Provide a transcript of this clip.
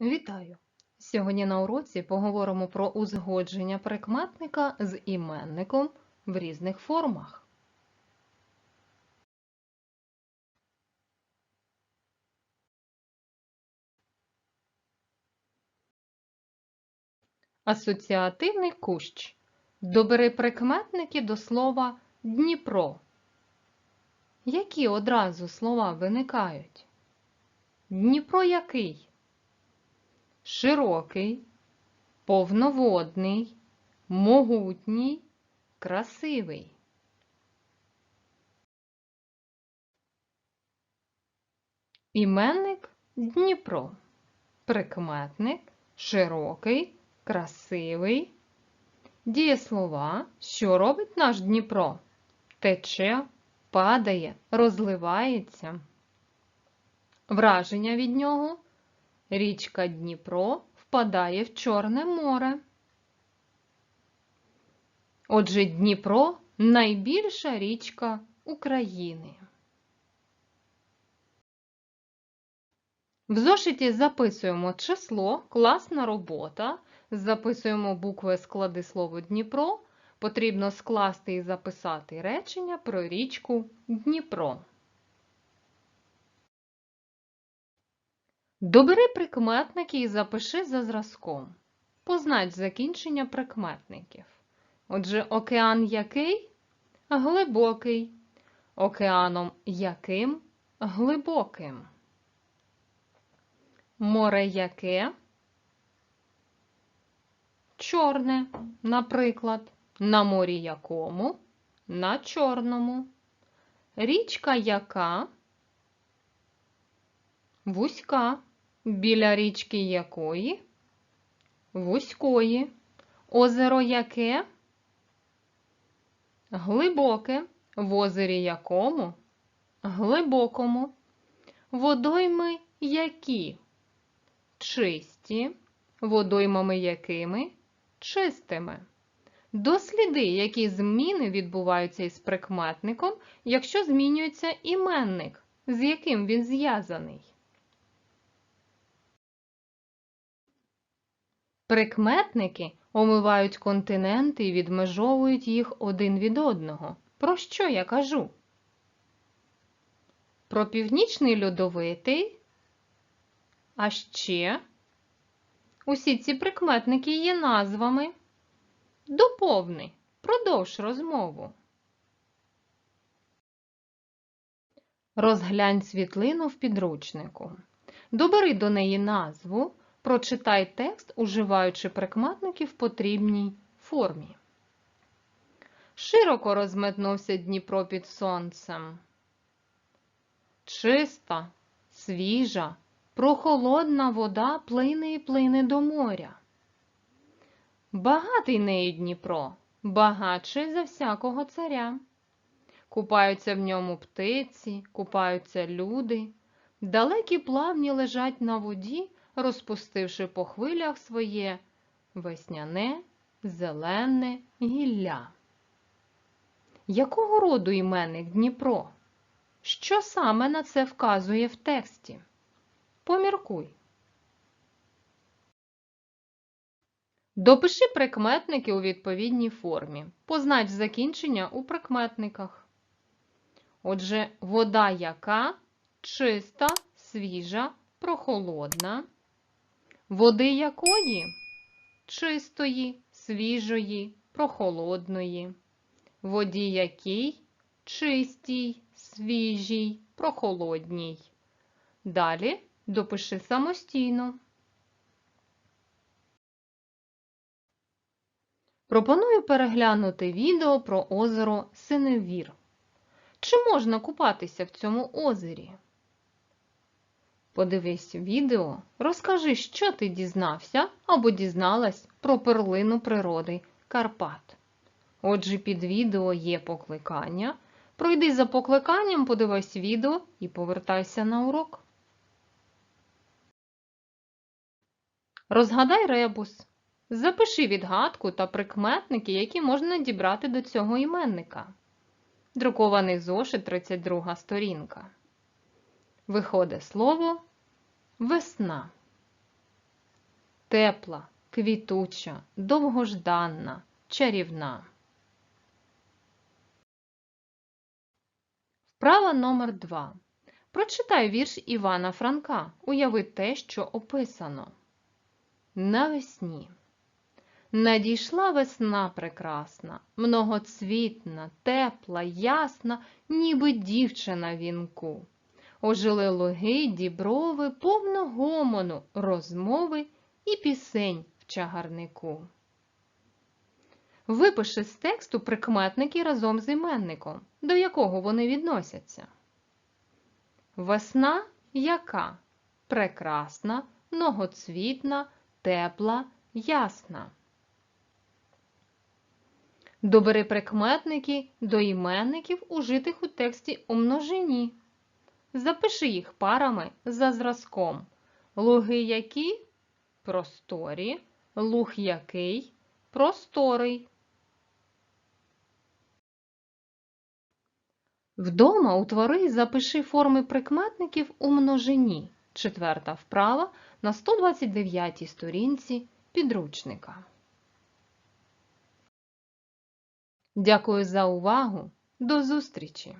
Вітаю! Сьогодні на уроці поговоримо про узгодження прикметника з іменником в різних формах. Асоціативний кущ. Добери прикметники до слова Дніпро. Які одразу слова виникають? Дніпро який? Широкий, повноводний, могутній, красивий. Іменник Дніпро. Прикметник широкий, красивий. Дієслова, що робить наш Дніпро? Тече, падає, розливається. Враження від нього Річка Дніпро впадає в Чорне море. Отже, Дніпро найбільша річка України. В зошиті записуємо число, класна робота, записуємо букви склади слово Дніпро. Потрібно скласти і записати речення про річку Дніпро. Добери прикметники і запиши за зразком. Познач закінчення прикметників. Отже, океан який? Глибокий. Океаном яким? Глибоким. Море яке? Чорне, наприклад. На морі якому? На чорному. Річка яка? Вузька біля річки якої? Вузької. Озеро яке? Глибоке. В озері якому? Глибокому. Водойми які? Чисті. Водоймами якими? Чистими. Досліди, які зміни відбуваються із прикметником, якщо змінюється іменник, з яким він зв'язаний. Прикметники омивають континенти і відмежовують їх один від одного. Про що я кажу? Про північний льодовитий. А ще усі ці прикметники є назвами. Доповни, продовж розмову. Розглянь світлину в підручнику. Добери до неї назву. Прочитай текст, уживаючи прикметники в потрібній формі. Широко розметнувся Дніпро під сонцем. Чиста, свіжа, прохолодна вода плине і плине до моря. Багатий нею Дніпро, багатший за всякого царя. Купаються в ньому птиці, купаються люди, далекі плавні лежать на воді розпустивши по хвилях своє весняне, зелене гілля. Якого роду іменник Дніпро? Що саме на це вказує в тексті? Поміркуй. Допиши прикметники у відповідній формі. Познач закінчення у прикметниках. Отже, вода яка чиста, свіжа, прохолодна. Води якої? Чистої, свіжої, прохолодної. Воді якій? Чистій, свіжій, прохолодній. Далі допиши самостійно. Пропоную переглянути відео про озеро Синевір. Чи можна купатися в цьому озері? Подивись відео, розкажи, що ти дізнався або дізналась про перлину природи Карпат. Отже, під відео є покликання. Пройди за покликанням, подивись відео і повертайся на урок. Розгадай ребус. Запиши відгадку та прикметники, які можна дібрати до цього іменника. Друкований зошит 32 сторінка. Виходить слово Весна. тепла, квітуча, довгожданна, чарівна. Вправа номер 2. Прочитай вірш Івана Франка. Уяви те, що описано. Навесні. Надійшла весна прекрасна, многоцвітна, тепла, ясна, ніби дівчина вінку. Ожили луги, діброви, повно гомону, розмови і пісень в чагарнику. Випиши з тексту прикметники разом з іменником, до якого вони відносяться. Весна яка? Прекрасна, многоцвітна, тепла, ясна. Добери прикметники до іменників, užитих у тексті у множині. Запиши їх парами за зразком. Луги які? Просторі. Луг який? Просторий. Вдома утвори і запиши форми прикметників у множині. Четверта вправа на 129-й сторінці підручника. Дякую за увагу. До зустрічі!